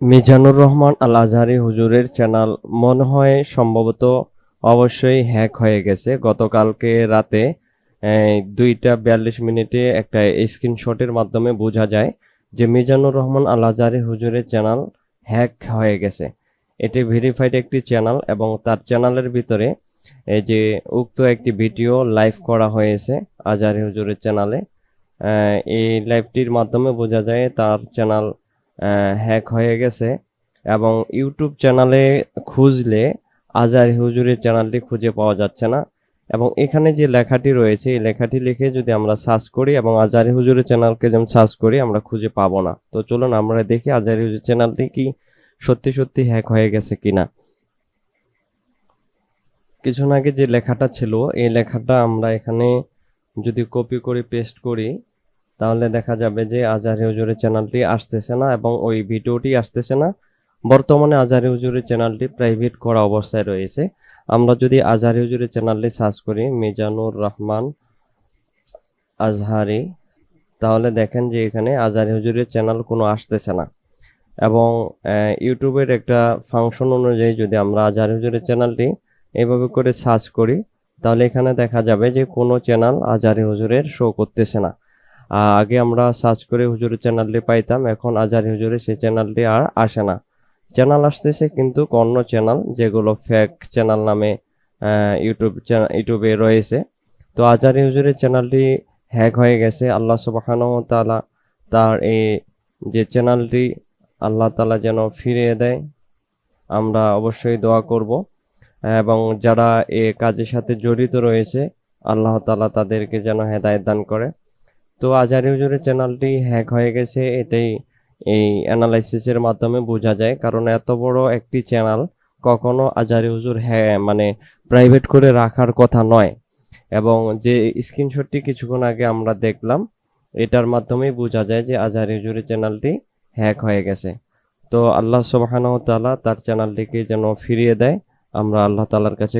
মিজানুর রহমান আল আজহারি হুজুরের চ্যানেল মনে হয় সম্ভবত অবশ্যই হ্যাক হয়ে গেছে। গতকালকে রাতে দুইটা বিয়াল্লিশ মিনিটে একটা স্ক্রিনশটের মাধ্যমে বোঝা যায় যে মিজানুর রহমান আল আজহারি হুজুরের চ্যানেল হ্যাক হয়ে গেছে। এটি ভেরিফাইড একটি চ্যানেল এবং তার চ্যানেলের ভিতরে এই যে উক্ত একটি ভিডিও লাইভ করা হয়েছে আজহারি হুজুরের চ্যানেলে এই লাইভটির মাধ্যমে বোঝা যায় তার চ্যানেল হ্যাক হয়ে গেছে এবং ইউটিউব চ্যানেলে খুঁজলে আজারি হুজুরের চ্যানেলটি খুঁজে পাওয়া যাচ্ছে না এবং এখানে যে লেখাটি রয়েছে, এই লেখাটি লিখে যদি আমরা সার্চ করি এবং আজারি হুজুরের চ্যানেলকে যেমন সার্চ করি, আমরা খুঁজে পাবো না। তো চলুন আমরা দেখি আজারি হুজুর চ্যানেলটি কি সত্যি সত্যি হ্যাক হয়ে গেছে কিনা। কিছুক্ষণ আগে যে লেখাটা ছিল, এই লেখাটা আমরা এখানে যদি কপি করে পেস্ট করি তাহলে দেখা যাবে যে আজহারি হুজুরের চ্যানেলটি আসতেছে না এবং ওই ভিডিওটি আসতেছে না। বর্তমানে আজহারি হুজুরের চ্যানেলটি প্রাইভেট করা অবস্থায় রয়েছে। আমরা যদি আজহারি হুজুরের চ্যানেলটি সার্চ করি, মিজানুর রহমান আজহারি, তাহলে দেখেন যে এখানে আজহারি হুজুরের চ্যানেল কোনো আসতেছে না। এবং ইউটিউবের একটা ফাংশন অনুযায়ী যদি আমরা আজহারি হুজুরের চ্যানেলটি এইভাবে করে সার্চ করি, তাহলে এখানে দেখা যাবে যে কোনো চ্যানেল আজহারি হুজুরের শো করতেছে না। আগে আমরা সার্চ করে হুজুরের চ্যানেলটি পাইতাম, এখন আজহারি হুজুরের সেই চ্যানেলটি আর আসে না। চ্যানেল আসতেছে কিন্তু অন্য চ্যানেল যেগুলো ফেক চ্যানেল নামে ইউটিউব ইউটিউবে রয়েছে। তো আজারি হুজুরের চ্যানেলটি হ্যাক হয়ে গেছে। আল্লাহ তাআলা তার এই যে চ্যানেলটি আল্লাহ তালা যেন ফিরিয়ে দেয়। আমরা অবশ্যই দোয়া করব। এবং যারা এ কাজের সাথে জড়িত রয়েছে, আল্লাহ তালা তাদেরকে যেন হেদায়েত দান করে। তো আজারি হুজুরের চ্যানেলটি হ্যাক হয়ে গেছে এটাই এই অ্যানালাইসিসের মাধ্যমে বোঝা যায়। কারণ এত বড় একটি চ্যানেল কখনো আজারি হুজুর হ্যাঁ মানে প্রাইভেট করে রাখার কথা নয়। এবং যে স্ক্রিনশটটি কিছুক্ষণ আগে আমরা দেখলাম, এটার মাধ্যমেই বোঝা যায় যে আজারি হুজুরের চ্যানেলটি হ্যাক হয়ে গেছে। তো আল্লাহ সুবহানাহু তাআলা তার চ্যানেলটিকে যেন ফিরিয়ে দেয়। আমরা আল্লাহ তাআলার কাছে